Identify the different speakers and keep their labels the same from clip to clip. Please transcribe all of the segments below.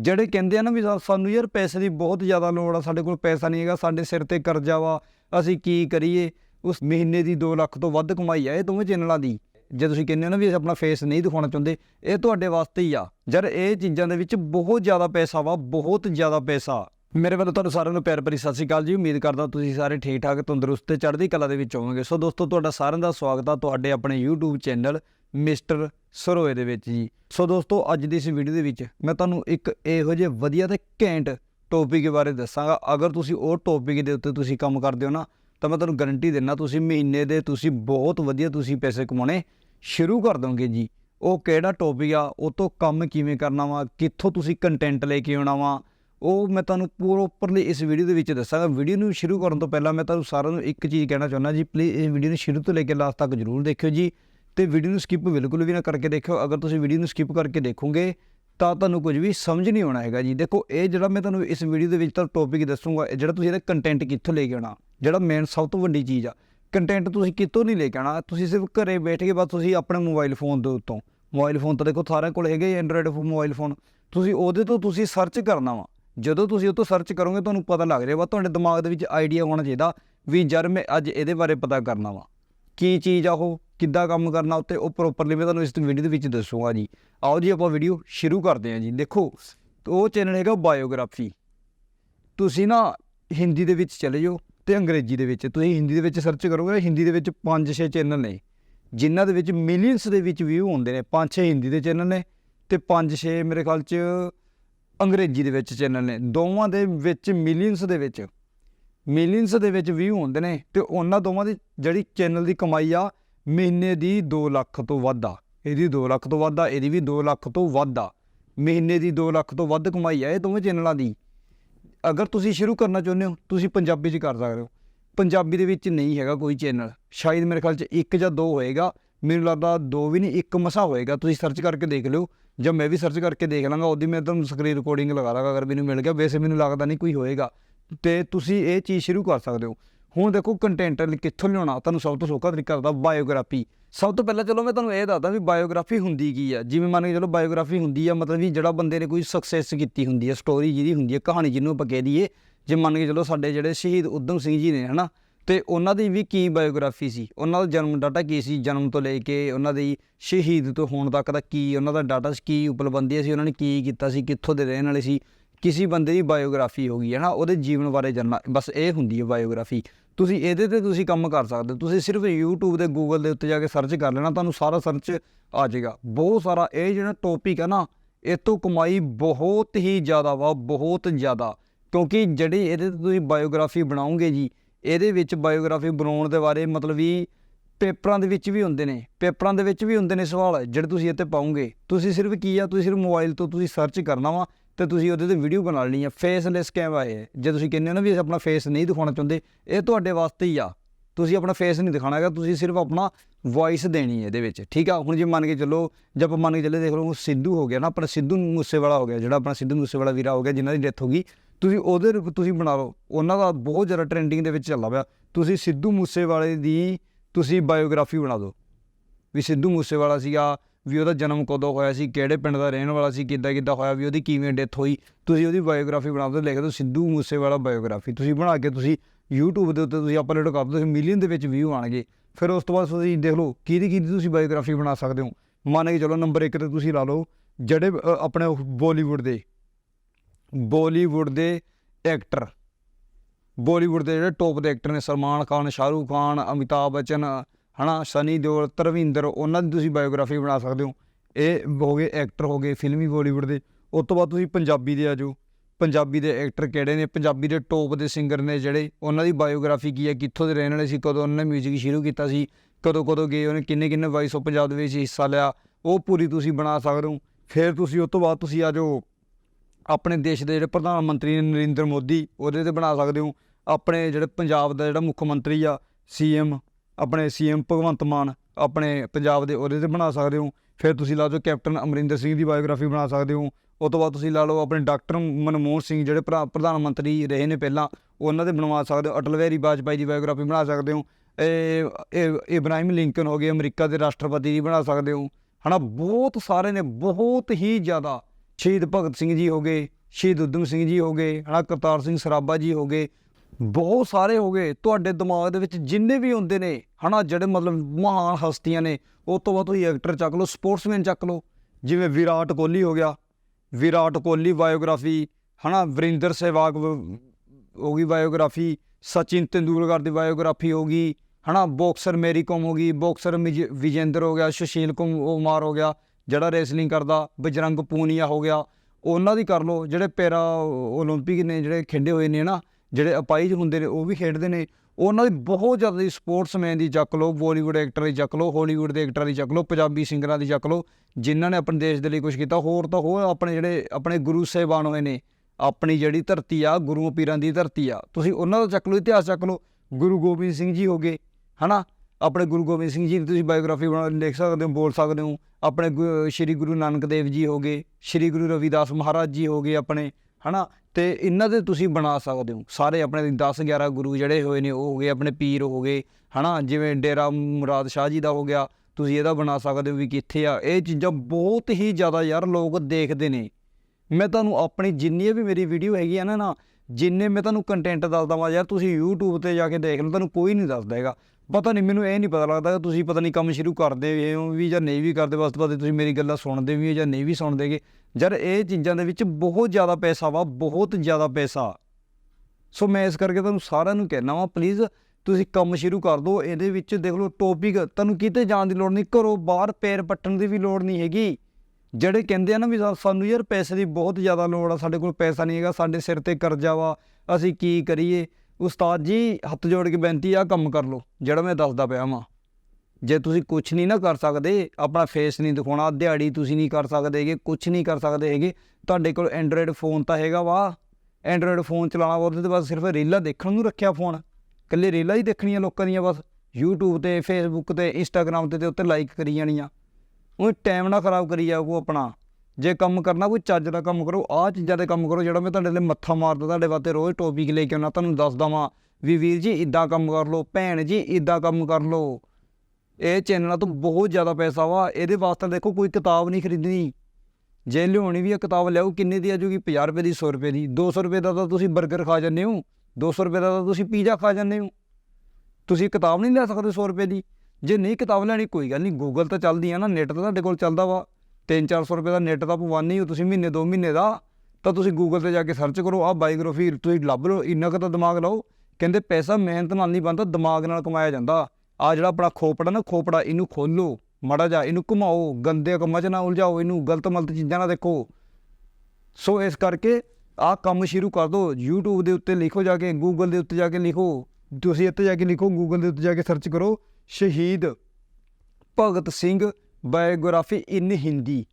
Speaker 1: ਜਿਹੜੇ ਕਹਿੰਦੇ ਆ ਨਾ ਵੀ ਸਾਨੂੰ ਯਾਰ ਪੈਸੇ ਦੀ ਬਹੁਤ ਜ਼ਿਆਦਾ ਲੋੜ ਆ, ਸਾਡੇ ਕੋਲ ਪੈਸਾ ਨਹੀਂ ਹੈਗਾ, ਸਾਡੇ ਸਿਰ ਤੇ ਕਰਜ਼ਾ ਵਾ, ਅਸੀਂ ਕੀ ਕਰੀਏ? ਉਸ ਮਹੀਨੇ ਦੀ 2 ਲੱਖ ਤੋਂ ਵੱਧ ਕਮਾਈ ਆ ਇਹ ਦੋਵੇਂ ਚੈਨਲਾਂ ਦੀ। ਜੇ ਤੁਸੀਂ ਕਹਿੰਦੇ ਹੋ ਨਾ ਵੀ ਅਸੀਂ ਆਪਣਾ ਫੇਸ ਨਹੀਂ ਦਿਖਾਉਣਾ ਚਾਹੁੰਦੇ, ਇਹ ਤੁਹਾਡੇ ਵਾਸਤੇ ਹੀ ਆ। ਯਾਰ ਇਹ ਚੀਜ਼ਾਂ ਦੇ ਵਿੱਚ ਬਹੁਤ ਜ਼ਿਆਦਾ ਪੈਸਾ ਵਾ, ਬਹੁਤ ਜ਼ਿਆਦਾ ਪੈਸਾ। ਮੇਰੇ ਵੱਲੋਂ ਤੁਹਾਨੂੰ ਸਾਰਿਆਂ ਨੂੰ ਪਿਆਰ ਭਰੀ ਸਤਿ ਸ਼੍ਰੀ ਅਕਾਲ ਜੀ। ਉਮੀਦ ਕਰਦਾ ਤੁਸੀਂ ਸਾਰੇ ਠੀਕ ਠਾਕ ਤੰਦਰੁਸਤ ਤੇ ਚੜ੍ਹਦੀ ਕਲਾ ਦੇ ਵਿੱਚ ਹੋਵੋਗੇ। ਸੋ ਦੋਸਤੋ, ਤੁਹਾਡਾ ਸਾਰਿਆਂ ਦਾ ਸਵਾਗਤ ਆ ਤੁਹਾਡੇ ਆਪਣੇ YouTube ਚੈਨਲ ਮਿਸਟਰ ਸਰੋਏ ਦੇ ਵਿੱਚ ਜੀ। ਸੋ ਦੋਸਤੋ, ਅੱਜ ਦੀ ਇਸ ਵੀਡੀਓ ਦੇ ਵਿੱਚ ਮੈਂ ਤੁਹਾਨੂੰ ਇੱਕ ਇਹੋ ਜਿਹੇ ਵਧੀਆ ਤੇ ਘੈਂਟ ਟੌਪਿਕ ਬਾਰੇ ਦੱਸਾਂਗਾ। ਅਗਰ ਤੁਸੀਂ ਉਹ ਟੌਪਿਕ ਦੇ ਉੱਤੇ ਤੁਸੀਂ ਕੰਮ ਕਰਦੇ ਹੋ ਨਾ, ਤਾਂ ਮੈਂ ਤੁਹਾਨੂੰ ਗਾਰੰਟੀ ਦਿੰਦਾ ਤੁਸੀਂ ਮਹੀਨੇ ਦੇ ਤੁਸੀਂ ਬਹੁਤ ਵਧੀਆ ਤੁਸੀਂ ਪੈਸੇ ਕਮਾਉਣੇ ਸ਼ੁਰੂ ਕਰ ਦੋਗੇ ਜੀ। ਉਹ ਕਿਹੜਾ ਟੌਪਿਕ ਆ, ਉਹ ਤੋਂ ਕੰਮ ਕਿਵੇਂ ਕਰਨਾ ਵਾ, ਕਿੱਥੋਂ ਤੁਸੀਂ ਕੰਟੈਂਟ ਲੈ ਕੇ ਆਉਣਾ ਵਾ ਉਹ ਮੈਂ ਤੁਹਾਨੂੰ ਪ੍ਰੋਪਰਲੀ ਇਸ ਵੀਡੀਓ ਦੇ ਵਿੱਚ ਦੱਸਾਂਗਾ। ਵੀਡੀਓ ਨੂੰ ਸ਼ੁਰੂ ਕਰਨ ਤੋਂ ਪਹਿਲਾਂ ਮੈਂ ਤੁਹਾਨੂੰ ਸਾਰਿਆਂ ਨੂੰ ਇੱਕ ਚੀਜ਼ ਕਹਿਣਾ ਚਾਹੁੰਦਾ ਜੀ ਪਲੀਜ਼ ਇਸ ਵੀਡੀਓ ਨੂੰ ਸ਼ੁਰੂ ਤੋਂ ਲੈ ਕੇ ਲਾਸਟ ਤੱਕ ਜ਼ਰੂਰ ਦੇਖਿਓ ਜੀ। ਤੇ ਵੀਡੀਓ ਨੂੰ ਸਕਿਪ ਬਿਲਕੁਲ ਵੀ ਨਾ ਕਰਕੇ ਦੇਖਿਓ। ਅਗਰ ਤੁਸੀਂ ਵੀਡੀਓ ਨੂੰ ਸਕਿਪ ਕਰਕੇ ਦੇਖੋਗੇ, ਤਾਂ ਤੁਹਾਨੂੰ ਕੁਝ ਵੀ ਸਮਝ ਨਹੀਂ ਆਉਣਾ ਹੈਗਾ ਜੀ। ਦੇਖੋ, ਇਹ ਜਿਹੜਾ ਮੈਂ ਤੁਹਾਨੂੰ ਇਸ ਵੀਡੀਓ ਦੇ ਵਿੱਚ ਤਾਂ ਟੌਪਿਕ ਦੱਸੂਗਾ ਜਿਹੜਾ ਤੁਸੀਂ ਇਹਦਾ ਕੰਟੈਂਟ ਕਿੱਥੋਂ ਲੈ ਕੇ ਆਉਣਾ, ਜਿਹੜਾ ਮੇਨ ਸਭ ਤੋਂ ਵੱਡੀ ਚੀਜ਼ ਆ। ਕੰਟੈਂਟ ਤੁਸੀਂ ਕਿੱਥੋਂ ਨਹੀਂ ਲੈ ਕੇ ਆਉਣਾ, ਤੁਸੀਂ ਸਿਰਫ ਘਰੇ ਬੈਠ ਕੇ ਬਸ ਤੁਸੀਂ ਆਪਣੇ ਮੋਬਾਈਲ ਫੋਨ ਦੇ ਉੱਤੋਂ। ਮੋਬਾਈਲ ਫੋਨ ਤਾਂ ਦੇਖੋ ਸਾਰਿਆਂ ਕੋਲ ਹੈਗੇ ਐਂਡਰੋਇਡ ਮੋਬਾਈਲ ਫੋਨ ਤੁਸੀਂ ਉਹਦੇ ਤੋਂ ਤੁਸੀਂ ਸਰਚ ਕਰਨਾ ਵਾ। ਜਦੋਂ ਤੁਸੀਂ ਉਹ ਤੋਂ ਸਰਚ ਕਰੋਗੇ, ਤੁਹਾਨੂੰ ਪਤਾ ਲੱਗ ਜਾਏਗਾ, ਤੁਹਾਡੇ ਦਿਮਾਗ ਦੇ ਵਿੱਚ ਆਈਡੀਆ ਹੋਣਾ ਚਾਹੀਦਾ ਵੀ ਯਾਰ ਮੈਂ ਅੱਜ ਇਹਦੇ ਬਾਰੇ ਪਤਾ ਕਰਨਾ ਵਾ। ਕੀ ਚੀਜ਼ ਆ ਉਹ? ਕਿੱਦਾਂ ਕੰਮ ਕਰਨਾ ਉੱਤੇ ਉਹ ਪ੍ਰੋਪਰਲੀ ਮੈਂ ਤੁਹਾਨੂੰ ਇਸ ਵੀਡੀਓ ਦੇ ਵਿੱਚ ਦੱਸੂਗਾ ਜੀ। ਆਓ ਜੀ, ਆਪਾਂ ਵੀਡੀਓ ਸ਼ੁਰੂ ਕਰਦੇ ਹਾਂ ਜੀ। ਦੇਖੋ, ਉਹ ਚੈਨਲ ਹੈਗਾ ਬਾਇਓਗ੍ਰਾਫੀ ਤੁਸੀਂ ਨਾ ਹਿੰਦੀ ਦੇ ਵਿੱਚ ਚਲੇ ਜਾਓ ਤੇ ਅੰਗਰੇਜ਼ੀ ਦੇ ਵਿੱਚ। ਤੁਸੀਂ ਹਿੰਦੀ ਦੇ ਵਿੱਚ ਸਰਚ ਕਰੋਗੇ ਹਿੰਦੀ ਦੇ ਵਿੱਚ 5-6 ਚੈਨਲ ਨੇ, ਜਿਨ੍ਹਾਂ ਦੇ ਵਿੱਚ ਮਿਲੀਅਨਸ ਦੇ ਵਿੱਚ ਵਿਊ ਹੁੰਦੇ ਨੇ। 5-6 ਹਿੰਦੀ ਦੇ ਚੈਨਲ ਨੇ ਤੇ 5-6 ਮੇਰੇ ਖਿਆਲ 'ਚ ਅੰਗਰੇਜ਼ੀ ਦੇ ਵਿੱਚ ਚੈਨਲ ਨੇ, ਦੋਵਾਂ ਦੇ ਵਿੱਚ ਮਿਲੀਅਨਸ ਦੇ ਵਿੱਚ। ਮਿਲੀਅਨਸ ਦੇ ਵਿੱਚ ਵਿਊ ਹੁੰਦੇ ਨੇ ਤੇ ਉਹਨਾਂ ਦੋਵਾਂ ਦੀ ਜਿਹੜੀ ਚੈਨਲ ਦੀ ਕਮਾਈ ਆ, ਮਹੀਨੇ ਦੀ 2 ਲੱਖ ਤੋਂ ਵੱਧ ਆ। ਇਹਦੀ 2 ਲੱਖ ਤੋਂ ਵੱਧ ਆ, ਇਹਦੀ ਵੀ 2 ਲੱਖ ਤੋਂ ਵੱਧ ਆ। ਮਹੀਨੇ ਦੀ 2 ਲੱਖ ਤੋਂ ਵੱਧ ਕਮਾਈ ਆ ਇਹ ਦੋਵੇਂ ਚੈਨਲਾਂ ਦੀ। ਅਗਰ ਤੁਸੀਂ ਸ਼ੁਰੂ ਕਰਨਾ ਚਾਹੁੰਦੇ ਹੋ, ਤੁਸੀਂ ਪੰਜਾਬੀ 'ਚ ਕਰ ਸਕਦੇ ਹੋ। ਪੰਜਾਬੀ ਦੇ ਵਿੱਚ ਨਹੀਂ ਹੈਗਾ ਕੋਈ ਚੈਨਲ ਸ਼ਾਇਦ ਮੇਰੇ ਖਿਆਲ 'ਚ ਇੱਕ ਜਾਂ ਦੋ ਹੋਏਗਾ। ਮੈਨੂੰ ਲੱਗਦਾ ਦੋ ਵੀ ਨਹੀਂ, ਇੱਕ ਮਸਾ ਹੋਏਗਾ। ਤੁਸੀਂ ਸਰਚ ਕਰਕੇ ਦੇਖ ਲਿਓ। ਜਾਂ ਮੈਂ ਵੀ ਸਰਚ ਕਰਕੇ ਦੇਖ ਲਾਂਗਾ, ਉਹਦੀ ਮੈਂ ਤੁਹਾਨੂੰ ਸਕਰੀਨ ਰਿਕਾਰਡਿੰਗ ਲਗਾ ਦਾਂਗਾ ਅਗਰ ਮੈਨੂੰ ਮਿਲ ਗਿਆ, ਵੈਸੇ ਮੈਨੂੰ ਲੱਗਦਾ ਨਹੀਂ ਕੋਈ ਹੋਏਗਾ। ਤੇ ਤੁਸੀਂ ਇਹ ਚੀਜ਼ ਸ਼ੁਰੂ ਕਰ ਸਕਦੇ ਹੋ। ਹੁਣ ਦੇਖੋ ਕੰਟੈਂਟ ਕਿੱਥੋਂ ਲਿਆਉਣਾ, ਤੁਹਾਨੂੰ ਸਭ ਤੋਂ ਸੌਖਾ ਤਰੀਕਾ ਦੱਸਦਾ ਬਾਇਓਗ੍ਰਾਫੀ ਸਭ ਤੋਂ ਪਹਿਲਾਂ ਚਲੋ ਮੈਂ ਤੁਹਾਨੂੰ ਇਹ ਦੱਸਦਾ ਵੀ ਬਾਇਓਗ੍ਰਾਫੀ ਹੁੰਦੀ ਕੀ ਆ। ਜਿਵੇਂ ਮੰਨ ਕੇ ਚਲੋ ਬਾਇਓਗ੍ਰਾਫੀ ਹੁੰਦੀ ਆ, ਮਤਲਬ ਵੀ ਜਿਹੜਾ ਬੰਦੇ ਨੇ ਕੋਈ ਸਕਸੈਸ ਕੀਤੀ ਹੁੰਦੀ ਆ ਸਟੋਰੀ ਜਿਹਦੀ ਹੁੰਦੀ ਆ, ਕਹਾਣੀ ਜਿਹਨੂੰ ਆਪਾਂ ਕਹਿ ਦਈਏ। ਜੇ ਮੰਨ ਕੇ ਚਲੋ ਸਾਡੇ ਜਿਹੜੇ ਸ਼ਹੀਦ ਉਦਮ ਸਿੰਘ ਜੀ ਨੇ, ਹਨਾ ਤੇ ਉਹਨਾਂ ਦੀ ਵੀ ਕੀ ਬਾਇਓਗ੍ਰਾਫੀ ਸੀ? ਉਹਨਾਂ ਦਾ ਜਨਮ ਡਾਟਾ ਕੀ ਸੀ? ਜਨਮ ਤੋਂ ਲੈ ਕੇ ਉਹਨਾਂ ਦੀ ਸ਼ਹੀਦ ਤੋਂ ਹੋਣ ਤੱਕ ਦਾ ਕੀ, ਉਹਨਾਂ ਦਾ ਡਾਟਾ ਕੀ ਉਪਲਬਧੀਆਂ ਸੀ? ਉਹਨਾਂ ਨੇ ਕੀ ਕੀਤਾ ਸੀ? ਕਿੱਥੋਂ ਦੇ ਰਹਿਣ ਵਾਲੇ ਸੀ? ਕਿਸੇ ਬੰਦੇ ਦੀ ਬਾਇਓਗ੍ਰਾਫੀ ਹੋ ਗਈ ਹੈ ਨਾ, ਉਹਦੇ ਜੀਵਨ ਬਾਰੇ ਜਾਣਨਾ ਬਸ ਇਹ ਹੁੰਦੀ ਹੈ ਬਾਇਓਗ੍ਰਾਫੀ ਤੁਸੀਂ ਇਹਦੇ ਤੇ ਤੁਸੀਂ ਕੰਮ ਕਰ ਸਕਦੇ ਹੋ। ਤੁਸੀਂ ਸਿਰਫ YouTube ਤੇ Google ਦੇ ਉੱਤੇ ਜਾ ਕੇ ਸਰਚ ਕਰ ਲੈਣਾ, ਤੁਹਾਨੂੰ ਸਾਰਾ ਸਰਚ ਆ ਜਾਏਗਾ। ਬਹੁਤ ਸਾਰਾ ਇਹ ਜਿਹੜਾ ਟੌਪਿਕ ਹੈ ਨਾ, ਇਹ ਤੋਂ ਕਮਾਈ ਬਹੁਤ ਹੀ ਜ਼ਿਆਦਾ ਵਾ, ਬਹੁਤ ਜ਼ਿਆਦਾ। ਕਿਉਂਕਿ ਜਿਹੜੀ ਇਹਦੇ ਤੇ ਤੁਸੀਂ ਬਾਇਓਗ੍ਰਾਫੀ ਬਣਾਓਗੇ ਜੀ ਇਹਦੇ ਵਿੱਚ ਬਾਇਓਗ੍ਰਾਫੀ ਬਣਾਉਣ ਦੇ ਬਾਰੇ ਮਤਲਬ ਵੀ ਪੇਪਰਾਂ ਦੇ ਵਿੱਚ ਵੀ ਹੁੰਦੇ ਨੇ, ਪੇਪਰਾਂ ਦੇ ਵਿੱਚ ਵੀ ਹੁੰਦੇ ਨੇ ਸਵਾਲ ਜਿਹੜੇ ਤੁਸੀਂ ਇੱਥੇ ਪਾਉਂਗੇ। ਤੁਸੀਂ ਸਿਰਫ ਕੀ ਆ? ਤੁਸੀਂ ਸਿਰਫ ਮੋਬਾਈਲ ਤੋਂ ਤੁਸੀਂ ਸਰਚ ਕਰਨਾ ਵਾ ਤੇ ਤੁਸੀਂ ਉਹਦੇ ਤੇ ਵੀਡੀਓ ਬਣਾ ਲੈਣੀ ਆ। ਫੇਸਲੈਸ ਕੈਮਰਾ ਹੈ ਜੇ ਤੁਸੀਂ ਕਹਿੰਦੇ ਹੋ ਨਾ ਵੀ ਆਪਣਾ ਫੇਸ ਨਹੀਂ ਦਿਖਾਉਣਾ ਚਾਹੁੰਦੇ, ਇਹ ਤੁਹਾਡੇ ਵਾਸਤੇ ਹੀ ਆ। ਤੁਸੀਂ ਆਪਣਾ ਫੇਸ ਨਹੀਂ ਦਿਖਾਣਾ ਹੈਗਾ, ਤੁਸੀਂ ਸਿਰਫ ਆਪਣਾ ਵੌਇਸ ਦੇਣੀ ਹੈ ਇਹਦੇ ਵਿੱਚ। ਠੀਕ ਆ? ਹੁਣ ਜੇ ਮੰਨ ਕੇ ਚੱਲੋ, ਜੇ ਆਪਾਂ ਮੰਨ ਕੇ ਚੱਲੇ, ਦੇਖ ਲਓ ਸਿੱਧੂ ਹੋ ਗਿਆ ਨਾ, ਆਪਣਾ ਸਿੱਧੂ ਮੂਸੇਵਾਲਾ ਹੋ ਗਿਆ, ਜਿਹੜਾ ਆਪਣਾ ਸਿੱਧੂ ਮੂਸੇਵਾਲਾ ਵੀਰਾ ਹੋ ਗਿਆ, ਜਿਨ੍ਹਾਂ ਦੀ ਡੈਥ ਹੋ ਗਈ ਤੁਸੀਂ ਉਹਦੇ ਤੁਸੀਂ ਬਣਾ ਲਓ। ਉਹਨਾਂ ਦਾ ਬਹੁਤ ਜ਼ਿਆਦਾ ਟ੍ਰੈਂਡਿੰਗ ਦੇ ਵਿੱਚ ਚੱਲਦਾ ਪਿਆ। ਤੁਸੀਂ ਸਿੱਧੂ ਮੂਸੇਵਾਲੇ ਦੀ ਤੁਸੀਂ ਬਾਇਓਗ੍ਰਾਫੀ ਬਣਾ ਦਿਓ। ਵੀ ਸਿੱਧੂ ਮੂਸੇਵਾਲਾ ਸੀਗਾ, ਵੀ ਉਹਦਾ ਜਨਮ ਕਦੋਂ ਹੋਇਆ ਸੀ, ਕਿਹੜੇ ਪਿੰਡ ਦਾ ਰਹਿਣ ਵਾਲਾ ਸੀ, ਕਿੱਦਾਂ ਕਿੱਦਾਂ ਹੋਇਆ, ਵੀ ਉਹਦੀ ਕਿਵੇਂ ਡੈਥ ਹੋਈ। ਤੁਸੀਂ ਉਹਦੀ ਬਾਇਓਗ੍ਰਾਫੀ ਬਣਾ ਦਿਓ, ਲਿਖ ਦਿਓ ਸਿੱਧੂ ਮੂਸੇਵਾਲਾ ਬਾਇਓਗ੍ਰਾਫੀ ਤੁਸੀਂ ਬਣਾ ਕੇ ਤੁਸੀਂ YouTube ਦੇ ਉੱਤੇ ਤੁਸੀਂ ਅਪਲੋਡ ਕਰ ਦਿਓ, ਤੁਸੀਂ ਮਿਲੀਅਨ ਦੇ ਵਿੱਚ ਵਿਊ ਆਣਗੇ। ਫਿਰ ਉਸ ਤੋਂ ਬਾਅਦ ਤੁਸੀਂ ਦੇਖ ਲਓ, ਕਿਹਦੀ ਕਿਹਦੀ ਤੁਸੀਂ ਬਾਇਓਗ੍ਰਾਫੀ ਬਣਾ ਸਕਦੇ ਹੋ। ਮੰਨ ਕੇ ਚਲੋ ਨੰਬਰ 1 ਤੇ ਤੁਸੀਂ ਲਾ ਲਓ, ਜਿਹੜੇ ਆਪਣੇ ਬਾਲੀਵੁੱਡ ਦੇ ਬਾਲੀਵੁੱਡ ਦੇ ਐਕਟਰ। ਬਾਲੀਵੁੱਡ ਦੇ ਜਿਹੜੇ ਟੌਪ ਦੇ ਐਕਟਰ ਨੇ ਸਲਮਾਨ ਖਾਨ, ਸ਼ਾਹਰੂਖ ਖਾਨ, ਅਮਿਤਾਭ ਬੱਚਨ, ਹਨਾ, ਸਨੀ ਦਿਓਲ ਧਰਮਿੰਦਰ ਉਹਨਾਂ ਦੀ ਤੁਸੀਂ ਬਾਇਓਗ੍ਰਾਫੀ ਬਣਾ ਸਕਦੇ ਹੋ। ਇਹ ਹੋ ਗਏ ਐਕਟਰ, ਹੋ ਗਏ ਫਿਲਮੀ ਬਾਲੀਵੁੱਡ ਦੇ। ਉਸ ਤੋਂ ਬਾਅਦ ਤੁਸੀਂ ਪੰਜਾਬੀ ਦੇ ਆ ਜਾਓ। ਪੰਜਾਬੀ ਦੇ ਐਕਟਰ ਕਿਹੜੇ ਨੇ? ਪੰਜਾਬੀ ਦੇ ਟੌਪ ਦੇ ਸਿੰਗਰ ਨੇ ਜਿਹੜੇ ਉਹਨਾਂ ਦੀ ਬਾਇਓਗ੍ਰਾਫੀ ਕੀ ਹੈ, ਕਿੱਥੋਂ ਦੇ ਰਹਿਣ ਵਾਲੇ ਸੀ, ਕਦੋਂ ਉਹਨਾਂ ਨੇ 뮤직 ਸ਼ੁਰੂ ਕੀਤਾ ਸੀ, ਕਦੋਂ ਕਦੋਂ ਗਏ, ਉਹਨੇ ਕਿੰਨੇ ਕਿੰਨੇ ਵਾਇਸ ਆਫ ਪੰਜਾਬ ਦੇ ਵਿੱਚ ਹਿੱਸਾ ਲਿਆ, ਉਹ ਪੂਰੀ ਤੁਸੀਂ ਬਣਾ ਸਕਦੇ ਹੋ। ਫਿਰ ਤੁਸੀਂ ਉਸ ਤੋਂ ਬਾਅਦ ਤੁਸੀਂ ਆ ਜਾਓ ਆਪਣੇ ਦੇਸ਼ ਦੇ ਜਿਹੜੇ ਪ੍ਰਧਾਨ ਮੰਤਰੀ ਨੇ ਨਰਿੰਦਰ ਮੋਦੀ, ਉਹਦੇ ਤੇ ਬਣਾ ਸਕਦੇ ਹੋ। ਆਪਣੇ ਜਿਹੜੇ ਪੰਜਾਬ ਦਾ ਜਿਹੜਾ ਮੁੱਖ ਮੰਤਰੀ ਆ ਸੀਐਮ ਆਪਣੇ ਸੀਐਮ ਭਗਵੰਤ ਮਾਨ, ਆਪਣੇ ਪੰਜਾਬ ਦੇ ਉਹਦੇ ਤੇ ਬਣਾ ਸਕਦੇ ਹੋ। ਫਿਰ ਤੁਸੀਂ ਲਾ ਲਓ ਕੈਪਟਨ ਅਮਰਿੰਦਰ ਸਿੰਘ ਦੀ ਬਾਇਓਗ੍ਰਾਫੀ ਬਣਾ ਸਕਦੇ ਹੋ। ਉਸ ਤੋਂ ਬਾਅਦ ਤੁਸੀਂ ਲਾ ਲਓ ਆਪਣੇ ਡਾਕਟਰ ਮਨਮੋਹਨ ਸਿੰਘ ਜਿਹੜੇ ਭਰਾ- ਪ੍ਰਧਾਨ ਮੰਤਰੀ ਰਹੇ ਨੇ ਪਹਿਲਾਂ, ਉਹਨਾਂ ਦੇ ਬਣਵਾ ਸਕਦੇ ਹੋ। ਅਟਲ ਬਿਹਾਰੀ ਵਾਜਪਾਈ ਦੀ ਬਾਇਓਗ੍ਰਾਫੀ ਬਣਾ ਸਕਦੇ ਹੋ। ਇਹ ਇਹ, ਇਬਰਾਹਿਮ ਲਿੰਕਨ ਹੋ ਗਏ ਅਮਰੀਕਾ ਦੇ ਰਾਸ਼ਟਰਪਤੀ ਦੀ ਬਣਾ ਸਕਦੇ ਹੋ। ਹਨਾ, ਬਹੁਤ ਸਾਰੇ ਨੇ, ਬਹੁਤ ਹੀ ਜ਼ਿਆਦਾ। ਸ਼ਹੀਦ ਭਗਤ ਸਿੰਘ ਜੀ ਹੋ ਗਏ, ਸ਼ਹੀਦ ਉਦਮ ਸਿੰਘ ਜੀ ਹੋ ਗਏ, ਹਨਾ ਕਰਤਾਰ ਸਿੰਘ ਸਰਾਭਾ ਜੀ ਹੋ ਗਏ, ਬਹੁਤ ਸਾਰੇ ਹੋ ਗਏ। ਤੁਹਾਡੇ ਦਿਮਾਗ ਦੇ ਵਿੱਚ ਜਿੰਨੇ ਵੀ ਹੁੰਦੇ ਨੇ, ਹਨਾ ਜਿਹੜੇ ਮਤਲਬ ਮਹਾਨ ਹਸਤੀਆਂ ਨੇ, ਉਹ ਤੋਂ ਬਾਅਦ ਤੁਸੀਂ ਐਕਟਰ ਚੱਕ ਲਓ ਸਪੋਰਟਸਮੈਨ ਚੱਕ ਲਓ। ਜਿਵੇਂ ਵਿਰਾਟ ਕੋਹਲੀ ਹੋ ਗਿਆ, ਵਿਰਾਟ ਕੋਹਲੀ ਬਾਇਓਗ੍ਰਾਫੀ ਹਨਾ ਵਰਿੰਦਰ ਸਹਿਵਾਗ ਹੋ ਗਈ ਬਾਇਓਗ੍ਰਾਫੀ ਸਚਿਨ ਤੰਦੂਲਕਰ ਦੀ ਬਾਇਓਗ੍ਰਾਫੀ ਹੋ ਗਈ, ਹਨਾ ਬਾਕਸਰ ਮੈਰੀ ਕੋਮ ਹੋ ਗਈ ਬਾਕਸਰ ਮਿਜ- ਵਿਜੇਂਦਰ ਹੋ ਗਿਆ, ਸੁਸ਼ੀਲ ਕੁਮਾਰ ਹੋ ਗਿਆ। ਜਿਹੜਾ ਰੈਸਲਿੰਗ ਕਰਦਾ ਬਜਰੰਗ ਪੂਨੀਆ ਹੋ ਗਿਆ ਉਹਨਾਂ ਦੀ ਕਰ ਲਓ ਜਿਹੜੇ ਪੈਰਾ 올림픽 ਨੇ ਜਿਹੜੇ ਖੇਡੇ ਹੋਏ ਨੇ ਨਾ ਜਿਹੜੇ ਅਪਾਈਜ ਹੁੰਦੇ ਨੇ ਉਹ ਵੀ ਖੇਡਦੇ ਨੇ ਉਹਨਾਂ ਦੀ ਬਹੁਤ ਜ਼ਿਆਦਾ ਸਪੋਰਟਸਮੈਨ ਦੀ ਚੱਕ ਲਓ ਬਾਲੀਵੁੱਡ ਐਕਟਰ ਦੀ ਚੱਕ ਲਓ ਹਾਲੀਵੁੱਡ ਦੇ ਐਕਟਰ ਦੀ ਚੱਕ ਲਓ ਪੰਜਾਬੀ ਸਿੰਗਰਾਂ ਦੀ ਚੱਕ ਲਓ ਜਿਨ੍ਹਾਂ ਨੇ ਆਪਣੇ ਦੇਸ਼ ਦੇ ਲਈ ਕੁਝ ਕੀਤਾ ਹੋਰ ਤਾਂ ਹੋਰ ਆਪਣੇ ਜਿਹੜੇ ਆਪਣੇ ਗੁਰੂ ਸਾਹਿਬਾਨ ਹੋਏ ਨੇ ਆਪਣੀ ਜਿਹੜੀ ਧਰਤੀ ਆ ਗੁਰੂ ਪੀਰਾਂ ਦੀ ਧਰਤੀ ਆ ਤੁਸੀਂ ਉਹਨਾਂ ਦਾ ਚੱਕ ਲਓ ਇਤਿਹਾਸ ਚੱਕ ਲਓ ਗੁਰੂ ਗੋਬਿੰਦ ਸਿੰਘ ਜੀ ਹੋ ਗਏ ਹਨਾ ਆਪਣੇ ਗੁਰੂ ਗੋਬਿੰਦ ਸਿੰਘ ਜੀ ਦੀ ਤੁਸੀਂ ਬਾਇਓਗ੍ਰਾਫੀ ਬਣਾ ਲਿਖ ਸਕਦੇ ਹੋ, ਬੋਲ ਸਕਦੇ ਹੋ। ਆਪਣੇ ਗੁ- ਸ਼੍ਰੀ ਗੁਰੂ ਨਾਨਕ ਦੇਵ ਜੀ ਹੋ ਗਏ, ਸ਼੍ਰੀ ਗੁਰੂ ਰਵਿਦਾਸ ਮਹਾਰਾਜ ਜੀ ਹੋ ਗਏ ਆਪਣੇ, ਹਨਾ? ਤੇ ਇਹਨਾਂ ਦੇ ਤੁਸੀਂ ਬਣਾ ਸਕਦੇ ਹੋ। ਸਾਰੇ ਆਪਣੇ 10 11 ਗੁਰੂ ਜਿਹੜੇ ਹੋਏ ਨੇ, ਉਹ ਹੋ ਗਏ ਆਪਣੇ ਪੀਰ ਹੋ ਗਏ, ਹਨਾ? ਜਿਵੇਂ ਡੇਰਾ ਮੁਰਾਦ ਸ਼ਾਹ ਜੀ ਦਾ ਹੋ ਗਿਆ, ਤੁਸੀਂ ਇਹਦਾ ਬਣਾ ਸਕਦੇ ਹੋ ਵੀ ਕਿੱਥੇ ਆ। ਇਹ ਚੀਜ਼ਾਂ ਬਹੁਤ ਹੀ ਜ਼ਿਆਦਾ ਯਾਰ ਲੋਕ ਦੇਖਦੇ ਨੇ। ਮੈਂ ਤੁਹਾਨੂੰ ਆਪਣੀ ਜਿੰਨੀ ਵੀ ਮੇਰੀ ਵੀਡੀਓ ਹੈਗੀ ਆ ਨਾ ਨਾ, ਜਿੰਨੇ ਮੈਂ ਤੁਹਾਨੂੰ ਕੰਟੈਂਟ ਦੱਸਦਾ ਵਾਂ ਯਾਰ, ਤੁਸੀਂ YouTube ਤੇ ਜਾ ਕੇ ਦੇਖ ਲਓ, ਤੁਹਾਨੂੰ ਕੋਈ ਨਹੀਂ ਦੱਸਦਾ ਹੈਗਾ। ਪਤਾ ਨਹੀਂ, ਮੈਨੂੰ ਇਹ ਨਹੀਂ ਪਤਾ ਲੱਗਦਾ ਕਿ ਤੁਸੀਂ ਪਤਾ ਨਹੀਂ ਕੰਮ ਸ਼ੁਰੂ ਕਰਦੇ ਹੋ ਵੀ ਜਾਂ ਨਹੀਂ ਵੀ ਕਰਦੇ, ਬਸ ਪਤਾ ਤੁਸੀਂ ਮੇਰੀ ਗੱਲਾਂ ਸੁਣਦੇ ਵੀ ਹੋ ਜਾਂ ਨਹੀਂ ਵੀ ਸੁਣਦੇਗੇ ਯਾਰ, ਇਹ ਚੀਜ਼ਾਂ ਦੇ ਵਿੱਚ ਬਹੁਤ ਜ਼ਿਆਦਾ ਪੈਸਾ ਵਾ, ਬਹੁਤ ਜ਼ਿਆਦਾ ਪੈਸਾ। ਸੋ ਮੈਂ ਇਸ ਕਰਕੇ ਤੁਹਾਨੂੰ ਸਾਰਿਆਂ ਨੂੰ ਕਹਿਣਾ ਵਾ ਪਲੀਜ਼ ਤੁਸੀਂ ਕੰਮ ਸ਼ੁਰੂ ਕਰ ਦਿਓ ਇਹਦੇ ਵਿੱਚ ਦੇਖ ਲਓ ਟੌਪਿਕ ਤੁਹਾਨੂੰ ਕਿਤੇ ਜਾਣ ਦੀ ਲੋੜ ਨਹੀਂ, ਘਰੋਂ ਬਾਹਰ ਪੈਰ ਪੱਟਣ ਦੀ ਵੀ ਲੋੜ ਨਹੀਂ ਹੈਗੀ। ਜਿਹੜੇ ਕਹਿੰਦੇ ਆ ਨਾ ਵੀ ਸਾਨੂੰ ਯਾਰ ਪੈਸੇ ਦੀ ਬਹੁਤ ਜ਼ਿਆਦਾ ਲੋੜ ਆ, ਸਾਡੇ ਕੋਲ ਪੈਸਾ ਨਹੀਂ ਹੈਗਾ, ਸਾਡੇ ਸਿਰ ਤੇ ਕਰਜ਼ਾ ਵਾ, ਅਸੀਂ ਕੀ ਕਰੀਏ? ਉਸਤਾਦ ਜੀ ਹੱਥ ਜੋੜ ਕੇ ਬੇਨਤੀ ਆ ਕੰਮ ਕਰ ਲਓ ਜਿਹੜਾ ਮੈਂ ਦੱਸਦਾ ਪਿਆ ਵਾਂ। ਜੇ ਤੁਸੀਂ ਕੁਝ ਨਹੀਂ ਨਾ ਕਰ ਸਕਦੇ ਆਪਣਾ ਫੇਸ ਨਹੀਂ ਦਿਖਾਉਣਾ ਦਿਹਾੜੀ ਤੁਸੀਂ ਨਹੀਂ ਕਰ ਸਕਦੇ ਹੈਗੇ ਕੁਝ ਨਹੀਂ ਕਰ ਸਕਦੇ ਹੈਗੇ ਤੁਹਾਡੇ ਕੋਲ ਐਂਡਰੋਇਡ ਫੋਨ ਤਾਂ ਹੈਗਾ ਵਾ। ਐਂਡਰੋਇਡ ਫੋਨ ਚਲਾਉਣਾ ਵਾ, ਉਹਦੇ ਤੇ ਬਸ ਸਿਰਫ ਰੀਲਾਂ ਦੇਖਣ ਨੂੰ ਰੱਖਿਆ ਫੋਨ ਇਕੱਲੇ ਰੀਲਾਂ ਹੀ ਦੇਖਣੀਆਂ ਲੋਕਾਂ ਦੀਆਂ ਬਸ। YouTube ਤੇ Facebook ਤੇ Instagram ਤੇ ਤੇ ਉੱਤੇ ਲਾਈਕ ਕਰੀ ਜਾਣੀਆਂ। ਉਹ ਟਾਈਮ ਨਾ ਖਰਾਬ ਕਰੀ ਜਾਓ ਆਪਣਾ। ਜੇ ਕੰਮ ਕਰਨਾ ਕੋਈ ਚੱਜ ਦਾ ਕੰਮ ਕਰੋ, ਆਹ ਚੀਜ਼ਾਂ ਦੇ ਕੰਮ ਕਰੋ, ਜਿਹੜਾ ਮੈਂ ਤੁਹਾਡੇ ਲਈ ਮੱਥਾ ਮਾਰਦਾ, ਤੁਹਾਡੇ ਵਾਸਤੇ ਰੋਜ਼ ਟੌਪਿਕ ਲੈ ਕੇ ਆਉਣਾ ਤੁਹਾਨੂੰ ਦੱਸਦਾ ਵਾਂ ਵੀ ਵੀਰ ਜੀ ਇਦਾਂ ਕੰਮ ਕਰ ਲਓ, ਭੈਣ ਜੀ ਇਦਾਂ ਕੰਮ ਕਰ ਲਓ। ਇਹ ਚੈਨਲਾਂ ਤੋਂ ਬਹੁਤ ਜ਼ਿਆਦਾ ਪੈਸਾ ਵਾ, ਇਹਦੇ ਵਾਸਤੇ ਦੇਖੋ ਕੋਈ ਕਿਤਾਬ ਨਹੀਂ ਖਰੀਦਣੀ। ਜੇ ਲਿਆਉਣੀ ਵੀ ਆ, ਕਿਤਾਬ ਲਿਆਓ ਕਿੰਨੇ ਦੀ ਆ ਜੂਗੀ? 50 ਰੁਪਏ ਦੀ 100 ਰੁਪਏ ਦੀ। 200 ਰੁਪਏ ਦਾ ਤਾਂ ਤੁਸੀਂ 버ਗਰ ਖਾ ਜਾਂਦੇ ਹੋ 200 ਰੁਪਏ ਦਾ ਤਾਂ ਤੁਸੀਂ ਪੀਜ਼ਾ ਖਾ ਜਾਂਦੇ ਹੋ। ਤੁਸੀਂ ਕਿਤਾਬ ਨਹੀਂ ਲੈ ਸਕਦੇ 100 ਰੁਪਏ ਦੀ। ਜੇ ਨਹੀਂ ਕਿਤਾਬ ਲੈਣੀ, ਕੋਈ ਗੱਲ ਨਹੀਂ ਗੂਗਲ ਤਾਂ ਚੱਲਦੀ ਆ ਨਾ ਨੈਟ ਤਾਂ ਤੁਹਾਡੇ ਕੋਲ ਚੱਲਦਾ ਵਾ। 3-400 ਰੁਪਏ ਦਾ ਨੈਟ ਦਾ ਪਵਾਨੀ ਹੋ ਤੁਸੀਂ ਮਹੀਨੇ, ਦੋ ਮਹੀਨੇ ਦਾ, ਤਾਂ ਤੁਸੀਂ ਗੂਗਲ ਤੇ ਜਾ ਕੇ ਸਰਚ ਕਰੋ, ਆਹ ਬਾਇਓਗ੍ਰਾਫੀ ਤੁਸੀਂ ਲੱਭ ਲਓ, ਇੰਨਾ ਕੁ ਤਾਂ ਦਿਮਾਗ ਲਾਓ। ਕਹਿੰਦੇ ਪੈਸਾ ਮਿਹਨਤ ਨਾਲ ਨਹੀਂ ਬਣਦਾ, ਦਿਮਾਗ ਨਾਲ ਕਮਾਇਆ ਜਾਂਦਾ। ਆ ਜਿਹੜਾ ਆਪਣਾ ਖੋਪੜਾ ਨਾ, ਖੋਪੜਾ, ਇਹਨੂੰ ਖੋਲੋ, ਮੜਾ ਜਾ ਇਹਨੂੰ ਘੁਮਾਓ, ਗੰਦੇ ਕੰਮਾਂ 'ਚ ਨਾ ਉਲਝਾਓ, ਇਹਨੂੰ ਗਲਤ ਮਲਤ ਚੀਜ਼ਾਂ ਨਾ ਦੇਖੋ। ਸੋ ਇਸ ਕਰਕੇ ਆਹ ਕੰਮ ਸ਼ੁਰੂ ਕਰ ਦਿਓ YouTube ਦੇ ਉੱਤੇ ਲਿਖੋ ਜਾ ਕੇ, Google ਦੇ ਉੱਤੇ ਜਾ ਕੇ ਲਿਖੋ, ਤੁਸੀਂ ਇੱਥੇ ਜਾ ਕੇ ਲਿਖੋ, Google ਦੇ ਉੱਤੇ ਜਾ ਕੇ ਸਰਚ ਕਰੋ, Shaheed Bhagat Singh biography in Hindi.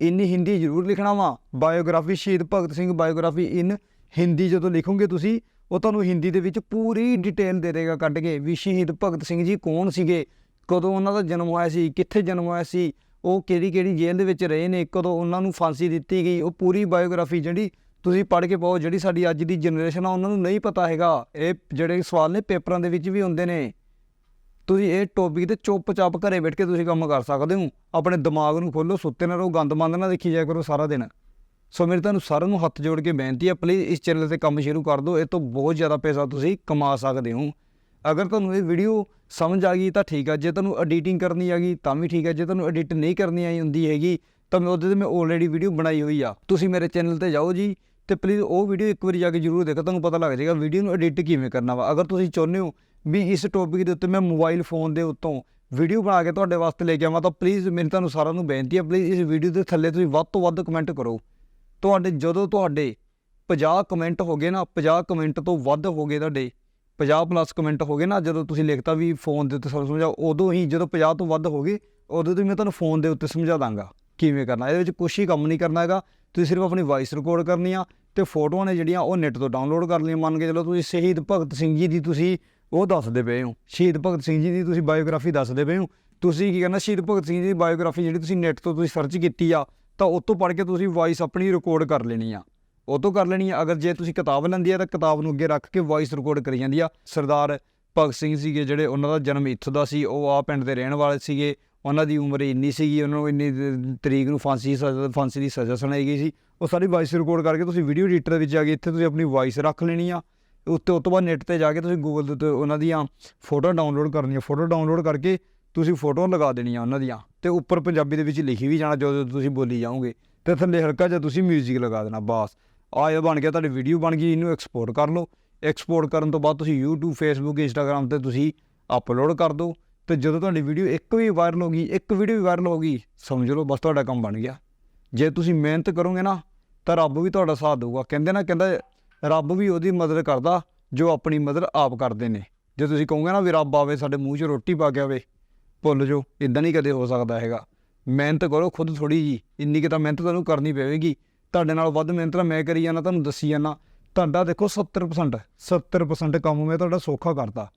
Speaker 1: In Hindi ਜ਼ਰੂਰ ਲਿਖਣਾ ਵਾ। Biography Shaheed Bhagat Singh, biography in Hindi ਜਦੋਂ ਲਿਖੋਗੇ ਤੁਸੀਂ, ਉਹ ਤੁਹਾਨੂੰ ਹਿੰਦੀ ਦੇ ਵਿੱਚ ਪੂਰੀ ਡਿਟੇਲ ਦੇ ਦੇਗਾ ਕੱਢ ਕੇ। ਵੀ ਸ਼ਹੀਦ ਭਗਤ ਸਿੰਘ ਜੀ ਕੌਣ ਸੀਗੇ? ਕਦੋਂ ਉਹਨਾਂ ਦਾ ਜਨਮ ਹੋਇਆ ਸੀ? ਕਿੱਥੇ ਜਨਮ ਹੋਇਆ ਸੀ? ਉਹ ਕਿਹੜੀ ਕਿਹੜੀ ਜੇਲ੍ਹ ਦੇ ਵਿੱਚ ਰਹੇ ਨੇ? ਕਦੋਂ ਉਹਨਾਂ ਨੂੰ ਫਾਂਸੀ ਦਿੱਤੀ ਗਈ? ਉਹ ਪੂਰੀ ਬਾਇਓਗ੍ਰਾਫੀ ਜਿਹੜੀ ਤੁਸੀਂ ਪੜ੍ਹ ਕੇ ਪਾਓ, ਜਿਹੜੀ ਸਾਡੀ ਅੱਜ ਦੀ ਜਨਰੇਸ਼ਨ ਆ, ਉਹਨਾਂ ਨੂੰ ਨਹੀਂ ਪਤਾ ਹੈਗਾ। ਇਹ ਜਿਹੜੇ ਸਵਾਲ ਨੇ, ਪੇਪਰਾਂ ਦੇ ਵਿੱਚ ਵੀ ਹੁੰਦੇ ਨੇ। ਤੁਸੀਂ ਇਹ ਟੌਪਿਕ ਤੇ ਚੁੱਪਚਾਪ ਘਰੇ ਬੈਠ ਕੇ ਤੁਸੀਂ ਕੰਮ ਕਰ ਸਕਦੇ ਹੋ। ਆਪਣੇ ਦਿਮਾਗ ਨੂੰ ਖੋਲੋ, ਸੁੱਤੇ ਨਾ ਰਹੋ ਗੰਦ ਮੰਦ ਨਾ ਦੇਖੀ ਜਾਇਆ ਕਰੋ ਸਾਰਾ ਦਿਨ। ਸੋ ਮੇਰੇ ਤੁਹਾਨੂੰ ਸਾਰਿਆਂ ਨੂੰ ਹੱਥ ਜੋੜ ਕੇ ਬੇਨਤੀ ਹੈ ਪਲੀਜ਼ ਇਸ ਚੈਨਲ ਤੇ ਕੰਮ ਸ਼ੁਰੂ ਕਰ ਦਿਓ, ਇਹ ਤੋਂ ਬਹੁਤ ਜ਼ਿਆਦਾ ਪੈਸਾ ਤੁਸੀਂ ਕਮਾ ਸਕਦੇ ਹੋ। ਅਗਰ ਤੁਹਾਨੂੰ ਇਹ ਵੀਡੀਓ ਸਮਝ ਆ ਗਈ ਤਾਂ ਠੀਕ ਆ, ਜੇ ਤੁਹਾਨੂੰ ਐਡੀਟਿੰਗ ਕਰਨੀ ਆ ਗਈ ਤਾਂ ਵੀ ਠੀਕ ਆ, ਜੇ ਤੁਹਾਨੂੰ ਐਡਿਟ ਨਹੀਂ ਕਰਨੀ ਆਈ ਹੁੰਦੀ ਹੈਗੀ ਤਾਂ ਮੈਂ ਉਹਦੇ ਤੇ ਮੈਂ ਆਲਰੇਡੀ ਵੀਡੀਓ ਬਣਾਈ ਹੋਈ ਆ। ਤੁਸੀਂ ਮੇਰੇ ਚੈਨਲ ਤੇ ਜਾਓ ਜੀ ਤੇ ਪਲੀਜ਼ ਉਹ ਵੀਡੀਓ ਇੱਕ ਵਾਰੀ ਜਾ ਕੇ ਜ਼ਰੂਰ ਦੇਖੋ, ਤੁਹਾਨੂੰ ਪਤਾ ਲੱਗ ਜਾਏਗਾ ਵੀਡੀਓ ਨੂੰ ਐਡਿਟ ਕਿਵੇਂ ਕਰਨਾ ਵਾ। ਅਗਰ ਤੁਸੀਂ ਚਾਹੁੰਦੇ ਹੋ ਵੀ ਇਸ ਟੌਪਿਕ ਦੇ ਉੱਤੇ ਮੈਂ ਮੋਬਾਈਲ ਫੋਨ ਦੇ ਉੱਤੋਂ ਵੀਡੀਓ ਬਣਾ ਕੇ ਤੁਹਾਡੇ ਵਾਸਤੇ ਲੈ ਕੇ ਆਵਾਂ, ਤਾਂ ਪਲੀਜ਼ ਮੇਰੀ ਤੁਹਾਨੂੰ ਸਾਰਿਆਂ ਨੂੰ ਬੇਨਤੀ ਹੈ ਪਲੀਜ਼ ਇਸ ਵੀਡੀਓ ਦੇ ਥੱਲੇ ਤੁਸੀਂ ਵੱਧ ਤੋਂ ਵੱਧ ਕਮੈਂਟ ਕਰੋ। ਤੁਹਾਡੇ, ਜਦੋਂ ਤੁਹਾਡੇ 50 ਕਮੈਂਟ ਹੋ ਗਏ ਨਾ 50 ਕਮੈਂਟ ਤੋਂ ਵੱਧ ਹੋ ਗਏ ਤੁਹਾਡੇ 50 ਪਲੱਸ ਕਮੈਂਟ ਹੋ ਗਏ ਨਾ, ਜਦੋਂ ਤੁਸੀਂ ਲਿਖਤਾ ਵੀ ਫੋਨ ਦੇ ਉੱਤੇ ਸਾਨੂੰ ਸਮਝਾਓ, ਉਦੋਂ ਹੀ ਜਦੋਂ 50 ਤੋਂ ਵੱਧ ਹੋ ਗਏ, ਉਦੋਂ ਤੋਂ ਮੈਂ ਤੁਹਾਨੂੰ ਫੋਨ ਦੇ ਉੱਤੇ ਸਮਝਾ ਦਾਂਗਾ, ਕਿਵੇਂ ਕਰਨਾ, ਇਹਦੇ ਵਿੱਚ ਕੁਛ ਹੀ ਕੰਮ ਨਹੀਂ ਕਰਨਾ ਹੈਗਾ। ਤੁਸੀਂ ਸਿਰਫ ਆਪਣੀ ਵਾਇਸ ਰਿਕਾਰਡ ਕਰਨੀ ਆ ਤੇ ਫੋਟੋਆਂ ਨੇ ਜਿਹੜੀਆਂ ਉਹ ਨੈਟ ਤੋਂ ਡਾਊਨਲੋਡ ਕਰ ਲਈਆਂ, ਮੰਨ ਕੇ ਚਲੋ ਤੁਸੀਂ ਸ਼ਹੀਦ ਭਗਤ ਸਿੰਘ ਜੀ ਦੀ ਤੁਸੀਂ ਉਹ ਦੱਸਦੇ ਪਏ ਹੋ। ਸ਼ਹੀਦ ਭਗਤ ਸਿੰਘ ਜੀ ਦੀ ਤੁਸੀਂ ਬਾਇਓਗ੍ਰਾਫੀ ਦੱਸਦੇ ਪਏ ਹੋ। ਤੁਸੀਂ ਕੀ ਕਰਨਾ, ਸ਼ਹੀਦ ਭਗਤ ਸਿੰਘ ਜੀ ਦੀ ਬਾਇਓਗ੍ਰਾਫੀ ਜਿਹੜੀ ਤੁਸੀਂ ਨੈਟ ਤੋਂ ਤੁਸੀਂ ਸਰਚ ਕੀਤੀ ਆ, ਤਾਂ ਉਹ ਤੋਂ ਪੜ੍ਹ ਕੇ ਤੁਸੀਂ ਵਾਇਸ ਆਪਣੀ ਰਿਕਾਰਡ ਕਰ ਲੈਣੀ ਆ। ਉਹ ਤੋਂ ਕਰ ਲੈਣੀ ਆ। ਅਗਰ ਜੇ ਤੁਸੀਂ ਕਿਤਾਬ ਲੈਂਦੀ ਆ, ਤਾਂ ਕਿਤਾਬ ਨੂੰ ਅੱਗੇ ਰੱਖ ਕੇ ਵਾਇਸ ਰਿਕਾਰਡ ਕਰੀ ਜਾਂਦੀ ਆ। ਸਰਦਾਰ ਭਗਤ ਸਿੰਘ ਸੀਗੇ ਜਿਹੜੇ, ਉਹਨਾਂ ਦਾ ਜਨਮ ਇੱਥੋਂ ਦਾ ਸੀ। ਉਹ ਆ ਪਿੰਡ ਦੇ ਰਹਿਣ ਵਾਲੇ ਸੀਗੇ। ਉਹਨਾਂ ਦੀ ਉਮਰ ਇੰਨੀ ਸੀਗੀ, ਉਹਨਾਂ ਨੂੰ ਇੰਨੀ ਤਰੀਕ ਨੂੰ ਫਾਂਸੀ ਸਜ਼ਾ, ਫਾਂਸੀ ਦੀ ਸਜ਼ਾ ਸੁਣਾਈ ਗਈ ਸੀ। ਉਹ ਸਾਰੀ ਵਾਇਸ ਰਿਕਾਰਡ ਕਰਕੇ ਤੁਸੀਂ ਵੀਡੀਓ ਐਡੀਟਰ ਵਿੱਚ ਜਾ ਕੇ ਇੱਥੇ ਤੁਸੀਂ ਆਪਣੀ ਵਾਇਸ ਰੱਖ ਲੈਣੀ ਆ। ਉੱਤੇ ਉਸ ਤੋਂ ਬਾਅਦ ਨੈਟ ਤੇ ਜਾ ਕੇ ਤੁਸੀਂ ਗੂਗਲ ਦੇ ਉੱਤੇ ਉਹਨਾਂ ਦੀਆਂ ਫੋਟੋ ਡਾਊਨਲੋਡ ਕਰਨੀਆਂ। ਫੋਟੋ ਡਾਊਨਲੋਡ ਕਰਕੇ ਤੁਸੀਂ ਫੋਟੋ ਲਗਾ ਦੇਣੀਆਂ ਉਹਨਾਂ ਦੀਆਂ। ਤੇ ਉੱਪਰ ਪੰਜਾਬੀ ਦੇ ਵਿੱਚ ਲਿਖੀ ਵੀ ਜਾਣਾ ਜਦੋਂ ਤੁਸੀਂ ਬੋਲੀ ਜਾਓਗੇ। ਤੇ ਥੱਲੇ ਹਲਕਾ ਜਿਹਾ ਤੁਸੀਂ 뮤직 ਲਗਾ ਦੇਣਾ, ਬਸ। ਆ ਇਹ ਬਣ ਗਿਆ, ਤੁਹਾਡੀ ਵੀਡੀਓ ਬਣ ਗਈ, ਇਹਨੂੰ ਐਕਸਪੋਰਟ ਕਰ ਲਓ। ਐਕਸਪੋਰਟ ਕਰਨ ਤੋਂ ਬਾਅਦ ਤੁਸੀਂ YouTube, Facebook, Instagram ਤੇ ਤੁਸੀਂ ਅਪਲੋਡ ਕਰ ਦਿਓ। ਤੇ ਜਦੋਂ ਤੁਹਾਡੀ ਵੀਡੀਓ ਇੱਕ ਵੀ ਵਾਇਰਲ ਹੋ ਗਈ, ਇੱਕ ਵੀਡੀਓ ਵੀ ਵਾਇਰਲ ਹੋ ਗਈ, ਸਮਝ ਲਓ, ਬਸ ਤੁਹਾਡਾ ਕੰਮ ਬਣ ਗਿਆ। ਜੇ ਤੁਸੀਂ ਮਿਹਨਤ ਕਰੋਗੇ ਨਾ, ਤਾਂ ਰੱਬ ਵੀ ਤੁਹਾਡਾ ਸਾਥ ਦੇਊਗਾ। ਕਹਿੰਦੇ ਨਾ, ਕਹਿੰਦਾ ਰੱਬ ਵੀ ਉਹਦੀ ਮਦਦ ਕਰਦਾ, ਜੋ ਆਪਣੀ ਮਦਦ ਆਪ ਕਰਦੇ ਨੇ। ਜੇ ਤੁਸੀਂ ਕਹੋਗੇ ਨਾ ਵੀ ਰੱਬ ਆਵੇ, ਸਾਡੇ ਮੂੰਹ 'ਚ ਰੋਟੀ ਪਾ ਕੇ ਆਵੇ, ਭੁੱਲ ਜਾਓ ਇਦਾਂ ਨਹੀਂ ਕਦੇ ਹੋ ਸਕਦਾ ਹੈਗਾ। ਮਿਹਨਤ ਕਰੋ ਖੁਦ ਥੋੜੀ ਜੀ, ਇੰਨੀ ਕਿ ਤਾਂ ਮਿਹਨਤ ਤੁਹਾਨੂੰ ਕਰਨੀ ਪਵੇਗੀ। ਤੁਹਾਡੇ ਨਾਲ ਵੱਧ ਮਿਹਨਤ ਤਾਂ ਮੈਂ ਕਰੀ ਜਾਣਾ ਤੁਹਾਨੂੰ ਦੱਸੀ ਜਾਣਾ ਤੁਹਾਡਾ ਦੇਖੋ 70% 70% ਕੰਮ ਮੈਂ ਤੁਹਾਡਾ ਸੌਖਾ ਕਰਤਾ।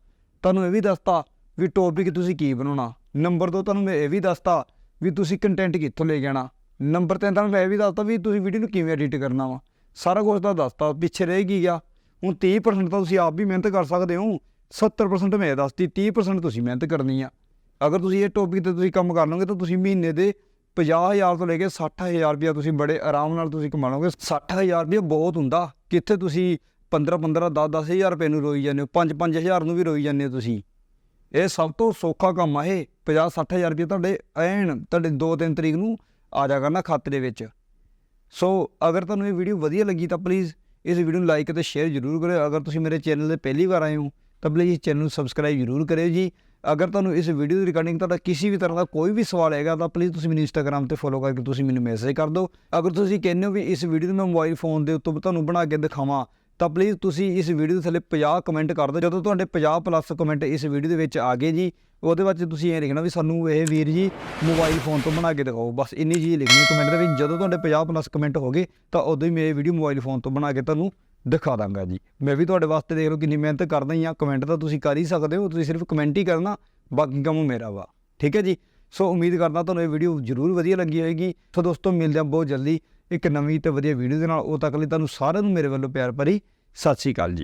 Speaker 1: ਤੁਹਾਨੂੰ ਇਹ ਵੀ ਦੱਸਤਾ ਵੀ ਟੌਪਿਕ ਤੁਸੀਂ ਕੀ ਬਣਾਉਣਾ। ਨੰਬਰ 2 ਤੁਹਾਨੂੰ ਮੈਂ ਇਹ ਵੀ ਦੱਸਤਾ ਵੀ ਤੁਸੀਂ ਕੰਟੈਂਟ ਕਿੱਥੋਂ ਲੈ ਕੇ ਆਣਾ ਨੰਬਰ 3 ਤੁਹਾਨੂੰ ਮੈਂ ਇਹ ਵੀ ਦੱਸਤਾ ਵੀ ਤੁਸੀਂ ਵੀਡੀਓ ਨੂੰ ਕਿਵੇਂ ਐਡਿਟ ਕਰਨਾ ਵਾ। ਸਾਰਾ ਕੁਝ ਤਾਂ ਦੱਸਤਾ, ਪਿੱਛੇ ਰਹਿ ਕੀ ਗਿਆ? ਹੁਣ 30% ਤਾਂ ਤੁਸੀਂ ਆਪ ਵੀ ਮਿਹਨਤ ਕਰ ਸਕਦੇ ਹੋ। 70% ਮੈਂ ਇਹ ਦੱਸਤੀ 30% ਤੁਸੀਂ ਮਿਹਨਤ ਕਰਨੀ ਆ। ਅਗਰ ਤੁਸੀਂ ਇਹ ਟੌਪਿਕ ਤੇ ਤੁਸੀਂ ਕੰਮ ਕਰ ਲਓਗੇ ਤਾਂ ਤੁਸੀਂ ਮਹੀਨੇ ਦੇ 50000 ਤੋਂ ਲੈ ਕੇ 60000 ਰੁਪਇਆ ਤੁਸੀਂ ਬੜੇ ਆਰਾਮ ਨਾਲ ਤੁਸੀਂ ਕਮਾ ਲਓਗੇ। 60000 ਰੁਪਇਆ ਬਹੁਤ ਹੁੰਦਾ। ਕਿੱਥੇ ਤੁਸੀਂ 15 15 10 10000 ਰੁਪਏ ਨੂੰ ਰੋਈ ਜਾਂਦੇ ਹੋ? 5 5000 ਨੂੰ ਵੀ ਰੋਈ ਜਾਂਦੇ ਹੋ ਤੁਸੀਂ। ਇਹ ਸਭ ਤੋਂ ਸੌਖਾ ਕੰਮ ਆ ਇਹ। 50 60000 ਰੁਪਏ ਤੁਹਾਡੇ ਐਨ, ਤੁਹਾਡੇ 2-3 ਤਰੀਕ ਨੂੰ ਆ ਜਾ ਕਰਨਾ ਖਾਤੇ ਦੇ ਵਿੱਚ। ਸੋ ਅਗਰ ਤੁਹਾਨੂੰ ਇਹ ਵੀਡੀਓ ਵਧੀਆ ਲੱਗੀ ਤਾਂ ਪਲੀਜ਼ ਇਸ ਵੀਡੀਓ ਨੂੰ ਲਾਈਕ ਅਤੇ ਸ਼ੇਅਰ ਜ਼ਰੂਰ ਕਰਿਓ। ਅਗਰ ਤੁਸੀਂ ਮੇਰੇ ਚੈਨਲ ਤੇ ਪਹਿਲੀ ਵਾਰ ਆਏ ਹੋ, ਤਾਂ ਪਲੀਜ਼ ਇਸ ਚੈਨਲ ਨੂੰ ਸਬਸਕ੍ਰਾਈਬ ਜ਼ਰੂਰ ਕਰਿਓ ਜੀ। ਅਗਰ ਤੁਹਾਨੂੰ ਇਸ ਵੀਡੀਓ ਦੀ ਰਿਕਾਰਡਿੰਗ ਤੁਹਾਡਾ ਕਿਸੇ ਵੀ ਤਰ੍ਹਾਂ ਦਾ ਕੋਈ ਵੀ ਸਵਾਲ ਹੈਗਾ ਤਾਂ ਪਲੀਜ਼ ਤੁਸੀਂ ਮੈਨੂੰ ਇੰਸਟਾਗ੍ਰam ਤੇ ਫੋਲੋ ਕਰਕੇ ਤੁਸੀਂ ਮੈਨੂੰ ਮੈਸੇਜ ਕਰ ਦਿਓ। ਅਗਰ ਤੁਸੀਂ ਕਹਿੰਦੇ ਹੋ ਵੀ ਇਸ ਵੀਡੀਓ ਨੂੰ ਮੈਂ ਮੋਬਾਈਲ ਫੋਨ ਦੇ ਉੱਤੇ ਤੁਹਾਨੂੰ ਬਣਾ ਕੇ ਦਿਖਾਵਾਂ, ਤਾਂ ਪਲੀਜ਼ ਤੁਸੀਂ ਇਸ ਵੀਡੀਓ ਦੇ ਥੱਲੇ 50 ਕਮੈਂਟ ਕਰ ਦਿਓ। ਜਦੋਂ ਤੁਹਾਡੇ 50 ਪਲੱਸ ਕਮੈਂਟ ਇਸ ਵੀਡੀਓ ਦੇ ਵਿੱਚ ਆ ਗਏ ਜੀ ਉਹਦੇ ਵਿੱਚ ਤੁਸੀਂ ਇਹ ਲਿਖਣਾ ਵੀ ਸਾਨੂੰ ਇਹ ਵੀਰ ਜੀ ਮੋਬਾਈਲ ਫੋਨ ਤੋਂ ਬਣਾ ਕੇ ਦਿਖਾਓ। ਬਸ ਇੰਨੀ ਚੀਜ਼ ਲਿਖਣੀ ਕਮੈਂਟ ਦੇ ਵਿੱਚ। ਜਦੋਂ ਤੁਹਾਡੇ 50 ਪਲੱਸ ਕਮੈਂਟ ਹੋ ਗਏ, ਤਾਂ ਉਦੋਂ ਹੀ ਮੈਂ ਇਹ ਵੀਡੀਓ ਮੋਬਾਈਲ ਫੋਨ ਤੋਂ ਬਣਾ ਕੇ ਤੁਹਾਨੂੰ ਦਿਖਾ ਦਾਂਗਾ ਜੀ। ਮੈਂ ਵੀ ਤੁਹਾਡੇ ਵਾਸਤੇ ਦੇਖ ਲਓ ਕਿੰਨੀ ਮਿਹਨਤ ਕਰਦਾ ਹੀ ਆ ਕਮੈਂਟ ਤਾਂ ਤੁਸੀਂ ਕਰ ਹੀ ਸਕਦੇ ਹੋ। ਤੁਸੀਂ ਸਿਰਫ ਕਮੈਂਟ ਹੀ ਕਰਨਾ, ਬਾਕੀ ਕੰਮ ਮੇਰਾ ਵਾ। ਠੀਕ ਹੈ ਜੀ? ਸੋ ਉਮੀਦ ਕਰਦਾ ਤੁਹਾਨੂੰ ਇਹ ਵੀਡੀਓ ਜ਼ਰੂਰ ਵਧੀਆ ਲੱਗੀ ਹੋਏਗੀ। ਸੋ ਦੋਸਤੋ, ਮਿਲਦੇ ਹਾਂ ਬਹੁਤ ਜਲਦੀ ਇੱਕ ਨਵੀਂ ਤੇ ਵਧੀਆ ਵੀਡੀਓ ਦੇ ਨਾਲ। ਉਹ ਤੱਕ ਲਈ ਤੁਹਾਨੂੰ ਸਾਰਿਆਂ ਨੂੰ ਮੇਰੇ ਵੱਲੋਂ ਪਿਆਰ ਭਰੀ ਸਤਿ ਸ਼੍ਰੀ ਅਕਾਲ ਜੀ।